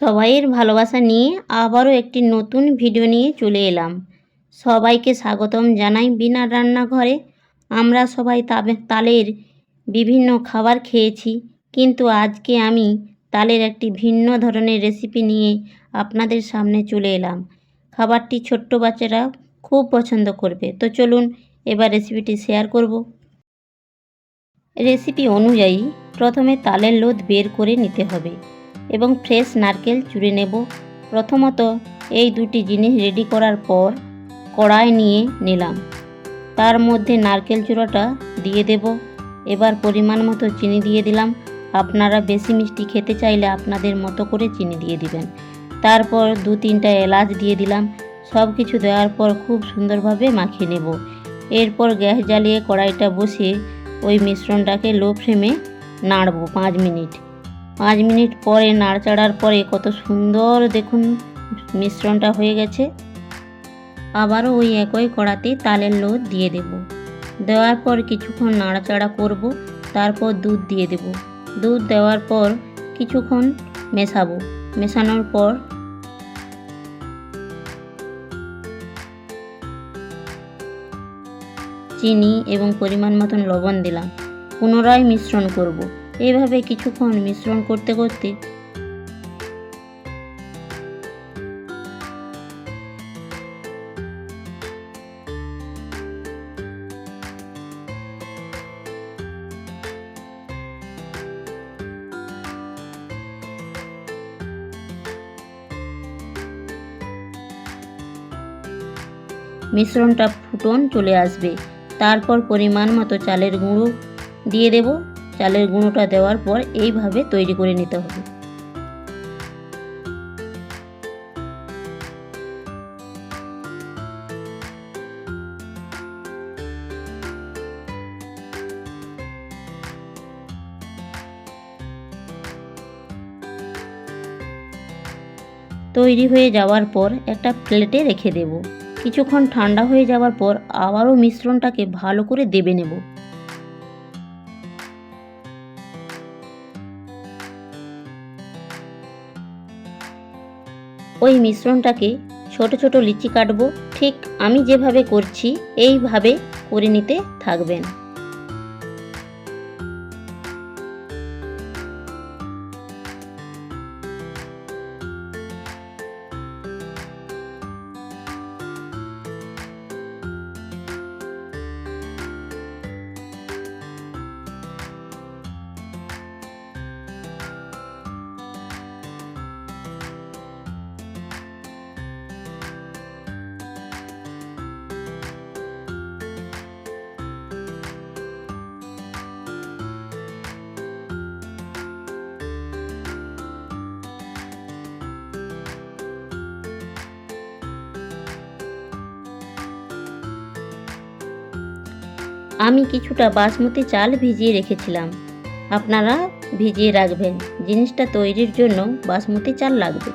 সবাইয়ের ভালোবাসা নিয়ে আবারও একটি নতুন ভিডিও নিয়ে চলে এলাম। সবাইকে স্বাগতম জানাই বিনা রান্নাঘরে। আমরা সবাই তালের বিভিন্ন খাবার খেয়েছি, কিন্তু আজকে আমি তালের একটি ভিন্ন ধরনের রেসিপি নিয়ে আপনাদের সামনে চলে এলাম। খাবারটি ছোট্ট বাচ্চারা খুব পছন্দ করবে। তো চলুন এবার রেসিপিটি শেয়ার করব। রেসিপি অনুযায়ী প্রথমে তালের লোদ বের করে নিতে হবে। এবং ফ্রেশ নারকেল চুড়ে নেব। প্রথমত এই দুটি জিনিস রেডি করার পর কড়াই নিয়ে নিলাম। তার মধ্যে নারকেল চূড়াটা দিয়ে দেব। এবার পরিমাণ মতো চিনি দিয়ে দিলাম। আপনারা বেশি মিষ্টি খেতে চাইলে আপনাদের মতো করে চিনি দিয়ে দিবেন। তারপর দু তিনটা এলাচ দিয়ে দিলাম। সব কিছু দেওয়ার পর খুব সুন্দরভাবে মাখিয়ে নেব। এরপর গ্যাস জ্বালিয়ে কড়াইটা বসিয়ে ওই মিশ্রণটাকে লো ফ্লেমে নাড়বো পাঁচ মিনিট। পাঁচ মিনিট পরে, নাড়চাড়ার পরে কত সুন্দর দেখুন মিশ্রণটা হয়ে গেছে। আবারও ওই একই কড়াতে তালের লোদ দিয়ে দেব। দেওয়ার পর কিছুক্ষণ নাড়াচাড়া করব, তারপর দুধ দিয়ে দেব। দুধ দেওয়ার পর কিছুক্ষণ মেশাবো। মেশানোর পর চিনি এবং পরিমাণ মতন লবণ দিলাম। পুনরায় মিশ্রণ করব। এইভাবে কিছুক্ষণ মিশ্রণ করতে করতে মিশ্রণটা ফুটন চলে আসবে। তারপর পরিমাণ মতো চালের গুঁড়ো দিয়ে দেব। চালের গুঁড়োটা দেওয়ার পর এইভাবে তৈরি করে নিতে হবে। তৈরি হয়ে যাওয়ার পর একটা প্লেটে রেখে দেব। কিছুক্ষণ ঠান্ডা হয়ে যাওয়ার পর আবারও মিশ্রণটাকে ভালো করে দেবে নেব। ওই মিশ্রণটাকে ছোট ছোট লিচি কাটবো। ঠিক আমি যেভাবে করছি এইভাবে করে নিতে থাকবেন। আমি কিছুটা বাসমতি চাল ভিজিয়ে রেখেছিলাম। আপনারা ভিজিয়ে রাখবেন। জিনিসটা তৈরির জন্য বাসমতি চাল লাগবে।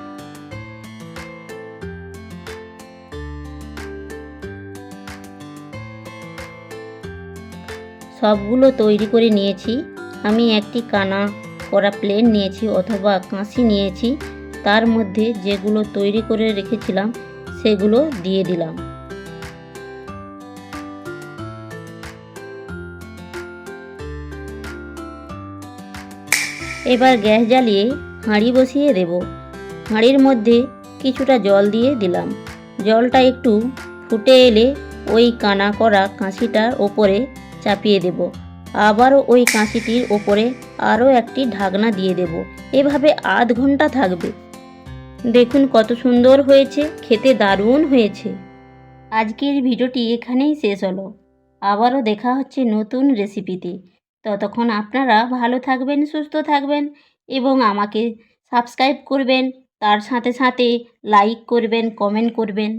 সবগুলো তৈরি করে নিয়েছি। আমি একটি কানা করা প্লেন নিয়েছি অথবা কাঁসি নিয়েছি। তার মধ্যে যেগুলো তৈরি করে রেখেছিলাম, সেগুলো দিয়ে দিলাম। এবার গ্যাস জ্বালিয়ে হাঁড়ি বসিয়ে দেব। হাঁড়ির মধ্যে কিছুটা জল দিয়ে দিলাম। জলটা একটু ফুটে এলে ওই কানা করা কাঁচিটার ওপরে চাপিয়ে দেব। আবারও ওই কাঁচিটির ওপরে আরও একটি ঢাকনা দিয়ে দেব। এভাবে আধ ঘণ্টা থাকবে। দেখুন কত সুন্দর হয়েছে, খেতে দারুণ হয়েছে। আজকের ভিডিওটি এখানেই শেষ হলো। আবারও দেখা হচ্ছে নতুন রেসিপিতে ততক্ষণ আপনারা ভালো থাকবেন, সুস্থ থাকবেন এবং আমাকে সাবস্ক্রাইব করবেন। তার সাথে সাথে লাইক করবেন কমেন্ট করবেন।